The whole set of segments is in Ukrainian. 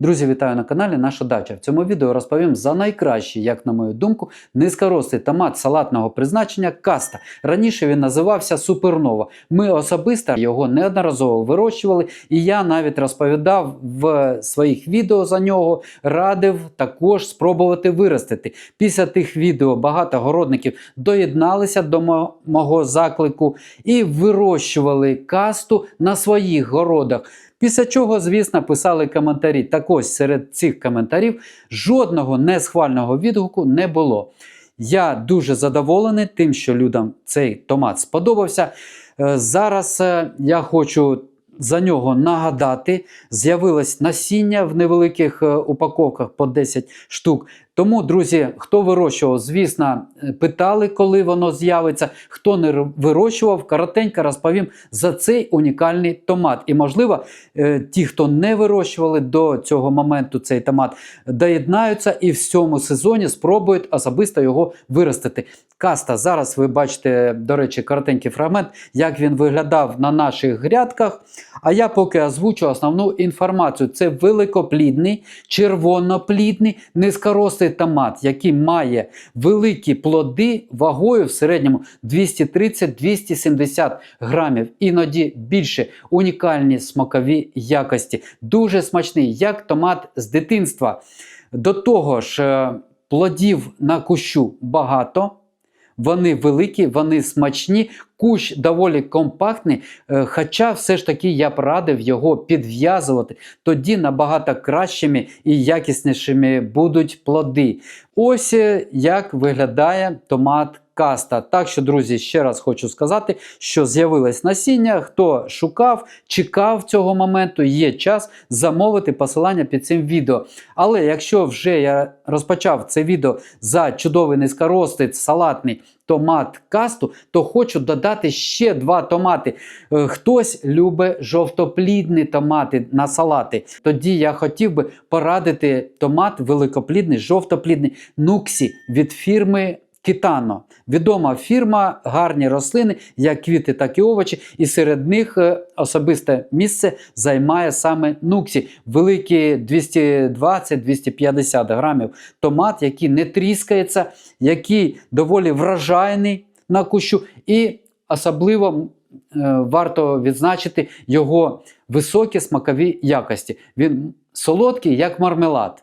Друзі, вітаю на каналі Наша Дача. В цьому відео розповім за найкращий, як на мою думку, низькорослий томат салатного призначення каста. Раніше він називався Супернова. Ми особисто його неодноразово вирощували, і я навіть розповідав в своїх відео за нього, радив також спробувати виростити. Після тих відео багато городників доєдналися до мо- мого заклику і вирощували касту на своїх городах. Після чого, звісно, писали коментарі. Так ось серед цих коментарів жодного несхвального відгуку не було. Я дуже задоволений тим, що людям цей томат сподобався. Е, Зараз е, я хочу за нього нагадати. З'явилось насіння в невеликих е, упаковках по 10 штук. Тому, друзі, хто вирощував, звісно, питали, коли воно з'явиться. Хто не вирощував, коротенько розповім за цей унікальний томат. І, можливо, е, ті, хто не вирощували до цього моменту цей томат, доєднаються і в цьому сезоні спробують особисто його виростити. Каста, зараз ви бачите, до речі, коротенький фрагмент, як він виглядав на наших грядках. А я поки озвучу основну інформацію. Це великоплідний, червоноплідний, низькорослий томат, який має великі плоди вагою в середньому 230-270 грамів, іноді більше унікальні смакові якості. Дуже смачний, як томат з дитинства. До того ж, е, плодів на кущу багато. Вони великі, вони смачні, кущ доволі компактний, е, хоча все ж таки я б радив його підв'язувати, тоді набагато кращими і якіснішими будуть плоди. Ось е, як виглядає томат каста. Так що, друзі, ще раз хочу сказати, що з'явилось насіння. Хто шукав, чекав цього моменту, є час замовити посилання під цим відео. Але якщо вже я розпочав це відео за чудовий низькоростий салатний томат касту, то хочу додати ще два томати. Е, Хтось любить жовтоплідні томати на салати. Тоді я хотів би порадити томат великоплідний, жовтоплідний нуксі від фірми. Кітано відома фірма, гарні рослини, як квіти, так і овочі, і серед них е, особисте місце займає саме нуксі, великі 220-250 грамів томат, який не тріскається, який доволі вражайний на кущу, і особливо е, варто відзначити його високі смакові якості. Він солодкий, як мармелад.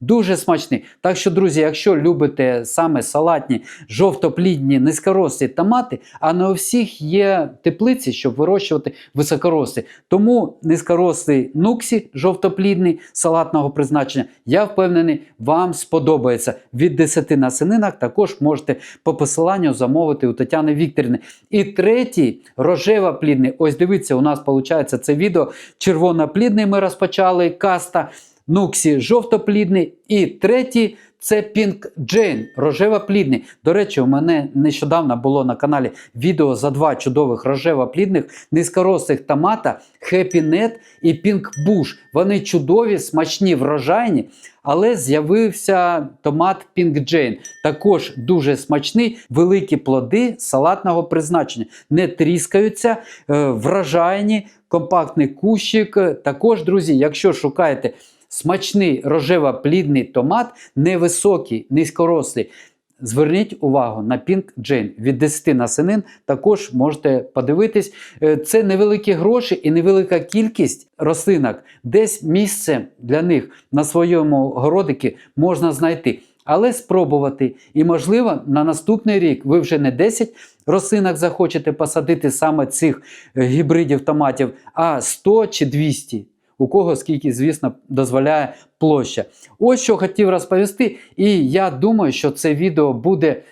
Дуже смачний. Так що, друзі, якщо любите саме салатні, жовтоплідні, низькорослі томати, а не у всіх є теплиці, щоб вирощувати високорослі. Тому низькорослий нуксі, жовтоплідний салатного призначення, я впевнений, вам сподобається. Від 10 насенинок також можете по посиланню замовити у Тетяни Вікторівни. І третій рожево-плідний. Ось дивіться, у нас виходить це відео. Червоноплідний ми розпочали каста. Нуксі жовтоплідний. І третій це Pink Jane, рожево-плідний. До речі, у мене нещодавно було на каналі відео за два чудових рожево-плідних низькорослих томата Happy Net і Pink Bush. Вони чудові, смачні, врожайні. Але з'явився томат Pink Jane. Також дуже смачний, великі плоди салатного призначення. Не тріскаються, е, врожайні, компактний кущик. Також, друзі, якщо шукаєте смачний рожево-плідний томат, невисокий, низькорослий. Зверніть увагу на Pink Jane від 10 насенин. Також можете подивитись. Е, Це невеликі гроші і невелика кількість рослинок. Десь місце для них на своєму городикі можна знайти. Але спробувати. І, можливо, на наступний рік ви вже не 10 рослинок захочете посадити саме цих е, гібридів томатів, а 100 чи 200 у кого скільки, звісно, дозволяє площа. Ось що хотів розповісти, і я думаю, що це відео буде е,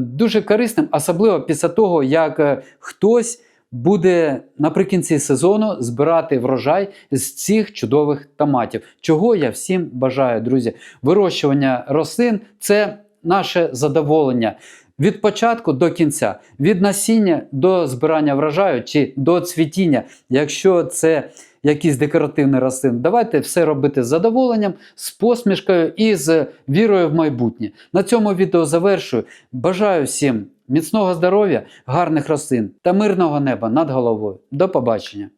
дуже корисним, особливо після того, як е, хтось буде наприкінці сезону збирати врожай з цих чудових томатів. Чого я всім бажаю, друзі. Вирощування рослин це наше задоволення. Від початку до кінця, від насіння до збирання врожаю чи до цвітіння, якщо це якісь декоративні рослини, давайте все робити з задоволенням, з посмішкою і з вірою в майбутнє. На цьому відео завершую. Бажаю всім міцного здоров'я, гарних рослин та мирного неба над головою. До побачення!